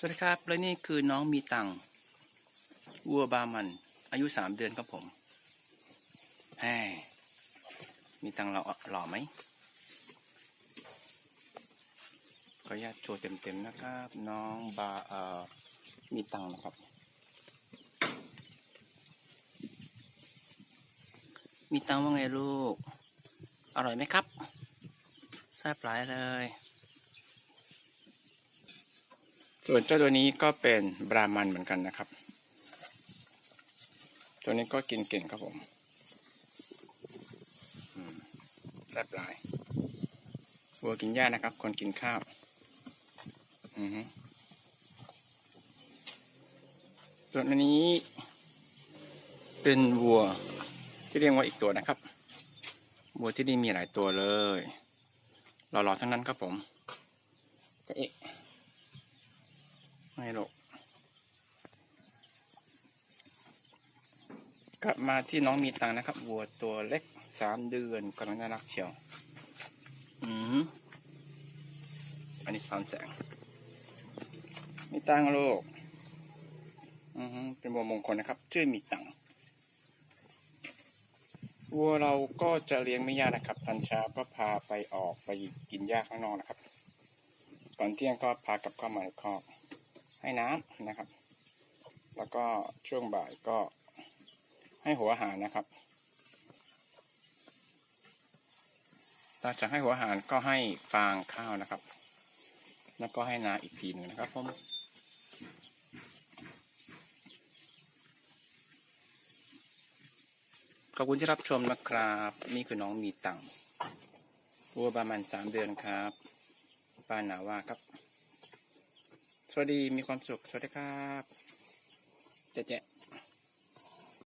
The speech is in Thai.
สวัสดีครับ และนี่คือน้องมีตังค์วัวบามัน อายุสามเดือนครับผมแหมมีตังเราหล่อไหมขออนุญาตโชว์เต็มๆนะครับ น้องบาเอ่อมีตังค์นะครับ มีตังว่าไงลูก อร่อยไหมครับแซ่บหลายเลย ส่วนเจ้าตัวนี้ก็เป็นบรามันเหมือนกันนะครับ ตัวนี้ก็กินเก่งครับผมแซ่บหลายวัวกินหญ้านะครับ คนกินข้าว อือฮึส่วนอันนี้ เป็นวัวที่เรียกว่าอีกตัวนะครับ วัวที่นี่มีหลายตัวเลย หล่อๆทั้งนั้นครับผมจะเอก ไม่หรอกกลับมาที่น้องมีตังนะครับวัวตัวเล็กสามเดือนกำลังน่ารักเชียว อืมอันนี้สามแสง มีตังค์ลูกอือเป็นวัวมงคลนะครับ ชื่อมีตังวัวเราก็จะเลี้ยงไม่ยากนะครับ ตอนเช้าก็พาไปออกไปกินหญ้าข้างนอกนะครับ ก่อนเที่ยงก็พากลับเข้ามาในคอก ให้น้ำนะครับ แล้วก็ช่วงบ่ายก็ให้หัวอาหารนะครับหลังจากให้หัวอาหารก็ให้ฟางข้าวนะครับ แล้วก็ให้นาอีกทีหนึ่งนะครับผมขอบคุณที่รับชมนะครับ นี่คือน้องมีตังวัวประมาณสามเดือนครับป้าหนาว่าครับ วัสดีมีความสุข สวัสดีครับเจ๊เจ๊